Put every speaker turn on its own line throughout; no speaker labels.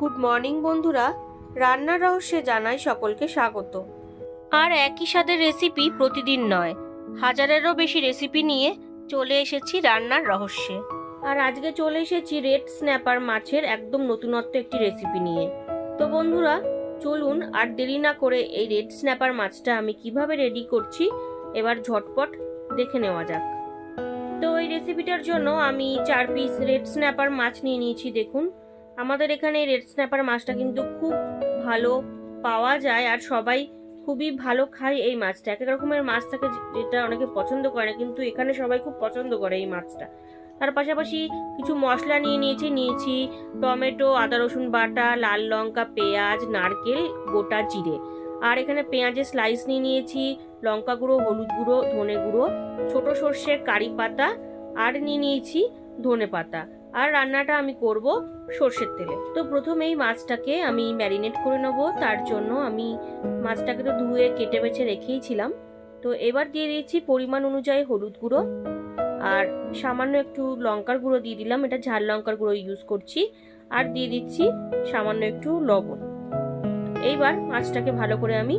Good morning, বন্ধুরা। রান্নার রহস্যে জানাই সকলকে স্বাগত। আর একই স্বাদের রেসিপি প্রতিদিন নয়, হাজারেরও বেশি রেসিপি নিয়ে চলে এসেছি রান্নার রহস্যে। আর আজকে চলে এসেছি রেড স্ন্যাপার মাছের একদম নতুনত্ব একটি রেসিপি নিয়ে। তো বন্ধুরা, চলুন আর দেরি না করে এই রেড স্ন্যাপার মাছটা আমি কীভাবে রেডি করছি, এবার ঝটপট দেখে নেওয়া যাক। তো এই রেসিপিটার জন্য আমি চার পিস রেড স্ন্যাপার মাছ নিয়ে নিয়েছি, দেখুন। আমাদের এখানে রেড স্ন্যাপার মাছটা কিন্তু খুব ভালো পাওয়া যায় আর সবাই খুবই ভালো খায় এই মাছটা। এক এক রকমের মাছ থাকে যেটা অনেকে পছন্দ করে না কিন্তু এখানে সবাই খুব পছন্দ করে এই মাছটা। তার পাশাপাশি কিছু মশলা নিয়ে নিয়েছি। নিয়েছি টমেটো, আদা, রসুন বাটা, লাল লঙ্কা, পেঁয়াজ, নারকেল, গোটা জিরে। আর এখানে পেঁয়াজের স্লাইস নিয়ে নিয়েছি, লঙ্কা গুঁড়ো, হলুদ গুঁড়ো, ধনে গুঁড়ো, ছোটো সর্ষের কারি পাতা, আর নিয়ে নিয়েছি ধনে পাতা। আর রান্নাটা আমি করব সর্ষের তেলে। তো প্রথমেই মাছটাকে আমি ম্যারিনেট করে নেব। তার জন্য আমি মাছটাকে তো ধুয়ে কেটে বেছে রেখেইছিলাম। তো এবার দিয়ে দিয়েছি পরিমাণ অনুযায়ী হলুদ গুঁড়ো। আর সামান্য একটু লঙ্কার গুঁড়ো দিয়ে দিলাম। এটা ঝাল লঙ্কার গুঁড়ো ইউজ করছি। আর দিয়ে দিচ্ছি সামান্য একটু লবণ। এইবার মাছটাকে ভালো করে আমি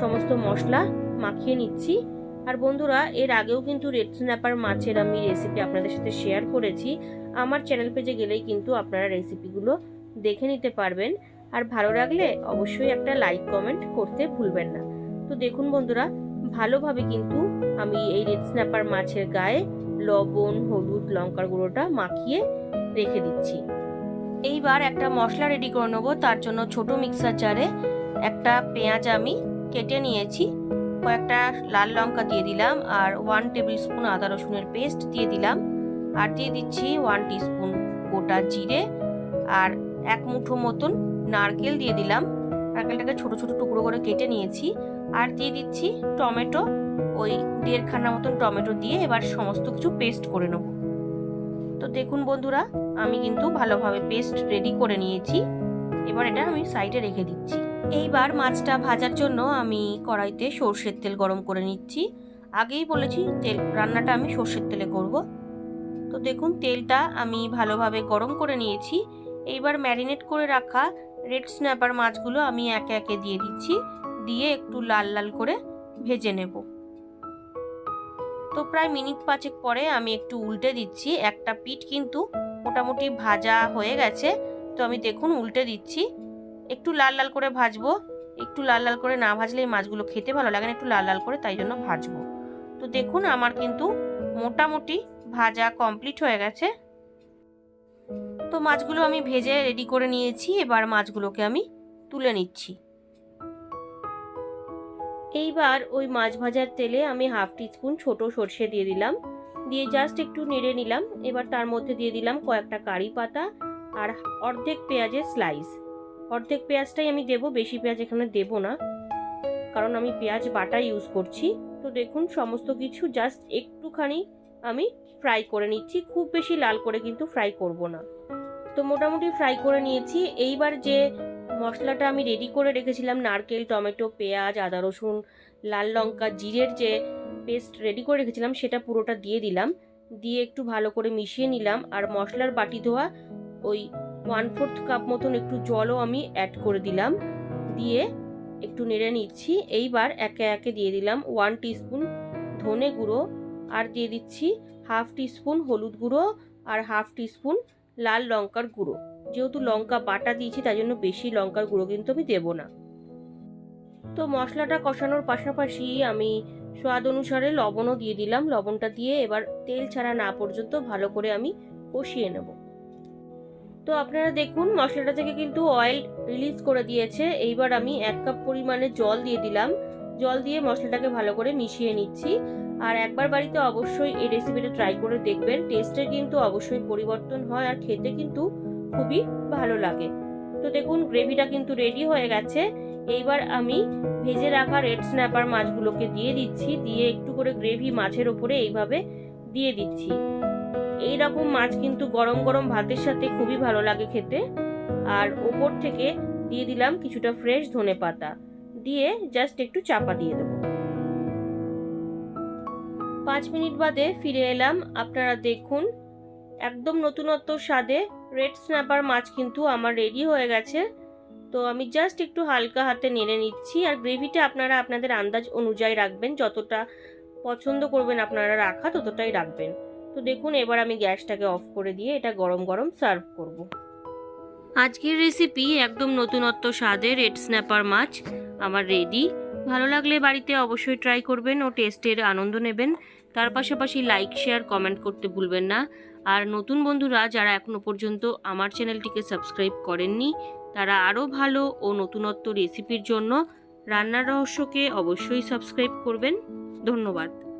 সমস্ত মশলা মাখিয়ে নিচ্ছি। আর বন্ধুরা, এর আগেও কিন্তু রেড স্ন্যাপার মাছের আমি রেসিপি আপনাদের সাথে শেয়ার করেছি। আমার চ্যানেল পেজে গেলেই কিন্তু আপনারা রেসিপিগুলো দেখে নিতে পারবেন। আর ভালো লাগলে অবশ্যই একটা লাইক কমেন্ট করতে ভুলবেন না। তো দেখুন বন্ধুরা, ভালোভাবে কিন্তু আমি এই রেড স্ন্যাপার মাছের গায়ে লবণ, হলুদ, লঙ্কার গুঁড়োটা মাখিয়ে রেখে দিচ্ছি। এইবার একটা মশলা রেডি করে নেব। তার জন্য ছোট মিক্সার জারে একটা পেঁয়াজ আমি কেটে নিয়েছি। কয়েকটা লাল লঙ্কা দিয়ে দিলাম আর ওয়ান টেবিল স্পুন আদা রসুনের পেস্ট দিয়ে দিলাম। আর দিয়ে দিচ্ছি ওয়ান টিস্পুন গোটা জিরে আর এক মুঠো মতন নারকেল দিয়ে দিলাম। নারকেলটাকে ছোট ছোট টুকরো করে কেটে নিয়েছি। আর দিয়ে দিচ্ছি টমেটো, ওই দেড়খানা মতন টমেটো দিয়ে এবার সমস্ত কিছু পেস্ট করে নেব। তো দেখুন বন্ধুরা, আমি কিন্তু ভালোভাবে পেস্ট রেডি করে নিয়েছি। এবার এটা আমি সাইডে রেখে দিচ্ছি। এইবার মাছটা ভাজার জন্য আমি কড়াইতে সর্ষের তেল গরম করে নিচ্ছি। আগেই বলেছি, তেল, রান্নাটা আমি সর্ষের তেলে করব। তো দেখুন, তেলটা আমি ভালোভাবে গরম করে নিয়েছি। এইবার ম্যারিনেট করে রাখা রেড স্ন্যাপার মাছগুলো আমি একে একে দিয়ে দিচ্ছি। দিয়ে একটু লাল লাল করে ভেজে নেব। তো প্রায় মিনিট পাঁচেক পরে আমি একটু উল্টে দিচ্ছি। একটা পিঠ কিন্তু মোটামুটি ভাজা হয়ে গেছে। তো আমি দেখুন উল্টে দিচ্ছি। একটু লাল লাল করে ভাজবো। একটু লাল লাল করে না ভাজলে এই মাছগুলো খেতে ভালো লাগে না, একটু লাল লাল করে তাই জন্য ভাজবো। তো দেখুন আমার কিন্তু মোটামুটি ভাজা কমপ্লিট হয়ে গেছে। তো মাছগুলো আমি ভেজে রেডি করে নিয়েছি, এবার মাছগুলোকে আমি তুলে নিচ্ছি। এইবার ওই মাছ ভাজার তেলে আমি হাফ টিস্পুন ছোট সর্ষে দিয়ে দিলাম। দিয়ে জাস্ট একটু নেড়ে নিলাম। এবার তার মধ্যে দিয়ে দিলাম কয়েকটা কারি পাতা। আর অর্ধেক পেঁয়াজের স্লাইস অর্ধেক পেঁয়াজটাই আমি দেবো, বেশি পেঁয়াজ এখানে দেবো না। কারণ আমি পেঁয়াজ বাটা ইউজ করছি। তো দেখুন, সমস্ত কিছু জাস্ট একটুখানি আমি ফ্রাই করে নিচ্ছি। খুব বেশি লাল করে কিন্তু ফ্রাই করব না। তো মোটামুটি ফ্রাই করে নিয়েছি। এইবার যে মশলাটা আমি রেডি করে রেখেছিলাম, নারকেল, টমেটো, পেঁয়াজ, আদা, রসুন, লাল লঙ্কা, জিরের যে পেস্ট রেডি করে রেখেছিলাম, সেটা পুরোটা দিয়ে দিলাম। দিয়ে একটু ভালো করে মিশিয়ে নিলাম। আর মশলার বাটি ধোয়া ওই ওয়ান ফোর্থ কাপ মতন একটু জলও আমি অ্যাড করে দিলাম। দিয়ে একটু নেড়ে নিচ্ছি। এইবার একে একে দিয়ে দিলাম ওয়ান টিস্পুন ধনে গুঁড়ো। আর দিয়ে দিচ্ছি হাফ টিস্পুন হলুদ গুঁড়ো আর হাফ টিস্পুন লাল লঙ্কার গুঁড়ো। যেহেতু লঙ্কা বাটা দিয়েছি, তাই জন্য বেশি লঙ্কার গুঁড়ো কিন্তু আমি দেবো না। তো মশলাটা কষানোর পাশাপাশি আমি স্বাদ অনুসারে লবণও দিয়ে দিলাম। লবণটা দিয়ে এবার তেল ছাড়া না পর্যন্ত ভালো করে আমি কষিয়ে নেব। তো আপনারা দেখুন, মশলাটা থেকে কিন্তু অয়েল রিলিজ করে দিয়েছে। এইবার আমি এক কাপ পরিমাণে জল দিয়ে দিলাম। জল দিয়ে মশলাটাকে ভালো করে মিশিয়ে নিচ্ছি। আর একবার বাড়িতে অবশ্যই এই রেসিপিটা ট্রাই করে দেখবেন। টেস্টের কিন্তু অবশ্যই পরিবর্তন হয় আর খেতে কিন্তু খুবই ভালো লাগে। তো দেখুন গ্রেভিটা কিন্তু রেডি হয়ে গেছে। এইবার আমি ভেজে রাখা রেড স্ন্যাপার মাছগুলোকে দিয়ে দিচ্ছি। দিয়ে একটু করে গ্রেভি মাছের ওপরে এইভাবে দিয়ে দিচ্ছি। এই রকম মাছ কিন্তু গরম গরম ভাতের সাথে খুবই ভালো লাগে খেতে। আর ওপর থেকে দিয়ে দিলাম কিছুটা ফ্রেশ ধনে পাতা। দিয়ে জাস্ট একটু চাপা দিয়ে দেবো। পাঁচ মিনিট বাদে ফিরে এলাম। আপনারা দেখুন, একদম নতুনত্ব স্বাদে রেড স্ন্যাপার মাছ কিন্তু আমার রেডি হয়ে গেছে। তো আমি জাস্ট একটু হালকা হাতে নেড়ে নিচ্ছি। আর গ্রেভিটা আপনারা আপনাদের আন্দাজ অনুযায়ী রাখবেন। যতটা পছন্দ করবেন আপনারা রাখা, ততটাই রাখবেন। তো দেখুন, এবার আমি গ্যাসটাকে অফ করে দিয়ে এটা গরম গরম সার্ভ করব। আজকের রেসিপি একদম নতুনত্ব স্বাদে রেড স্ন্যাপার মাছ। আমার রেডি। ভালো লাগলে বাড়িতে অবশ্যই ট্রাই করবেন ও টেস্টের আনন্দ নেবেন। তার পাশাপাশি লাইক, শেয়ার, কমেন্ট করতে ভুলবেন না। আর নতুন বন্ধুরা যারা এখনও পর্যন্ত আমার চ্যানেলটিকে সাবস্ক্রাইব করেননি, তারা আরও ভালো ও নতুনত্ব রেসিপির জন্য রান্নার রহস্যকে অবশ্যই সাবস্ক্রাইব করবেন। ধন্যবাদ।